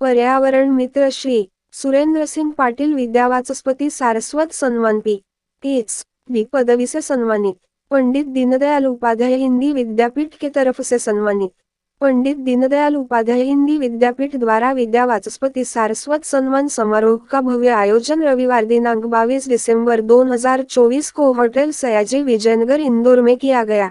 पर्यावरण मित्र श्री सुरेंद्रसिंग पाटील विद्यावाचस्पती सारस्वत सन्मान पी एच डी पदवी से सन्मानित पंडित दीनदयाल उपाध्याय हिंदी विद्यापीठ के तरफ से सन्मानित पंडित दीनदयाल उपाध्याय हिंदी विद्यापीठ द्वारा विद्या वाचस्पति सारस्वत सम्मान समारोह का भव्य आयोजन रविवार दिनांक 22 दिसंबर 2024 को होटल सयाजी विजयनगर इंदौर में किया गया.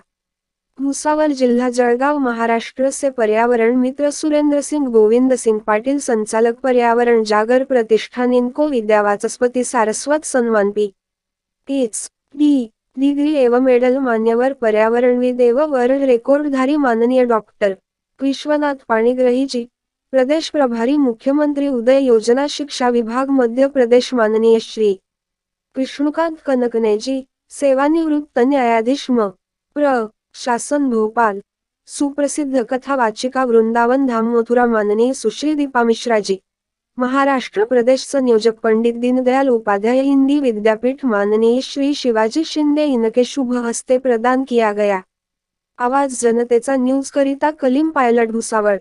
भुसावल जिल्हा जळगाव महाराष्ट्रचे पर्यावरण मित्र सुरेंद्र गोविंदसिंग गोविंद संचालक पर्यावरण जागर प्रतिष्ठान इनको विद्या वाचस्पती सारस्वत सन्मान पी. H D. डिग्री एव मेडल मान्यवर पर्यावरणविद एवं वर्ल्ड रेकॉर्डधारी माननीय डॉक्टर विश्वनाथ पाणीग्रहीजी प्रदेश प्रभारी मुख्यमंत्री उदय योजना शिक्षा विभाग मध्य प्रदेश माननीय श्री. विष्णुकांत कनकने जी. सेवानिवृत्त न्यायाधीश म. प्र. शासन भोपाल. सुप्रसिद्ध कथा वाचिका वृंदावन धाम मथुरा माननीय सुश्री दीपा मिश्राजी. महाराष्ट्र प्रदेश संयोजक पंडित दीनदयाल उपाध्याय हिंदी विद्यापीठ माननीय श्री शिवाजी शिंदे इनके शुभ हस्ते प्रदान किया गया. आवाज जनतेचा न्यूज करिता कलीम पायलट भुसावळ.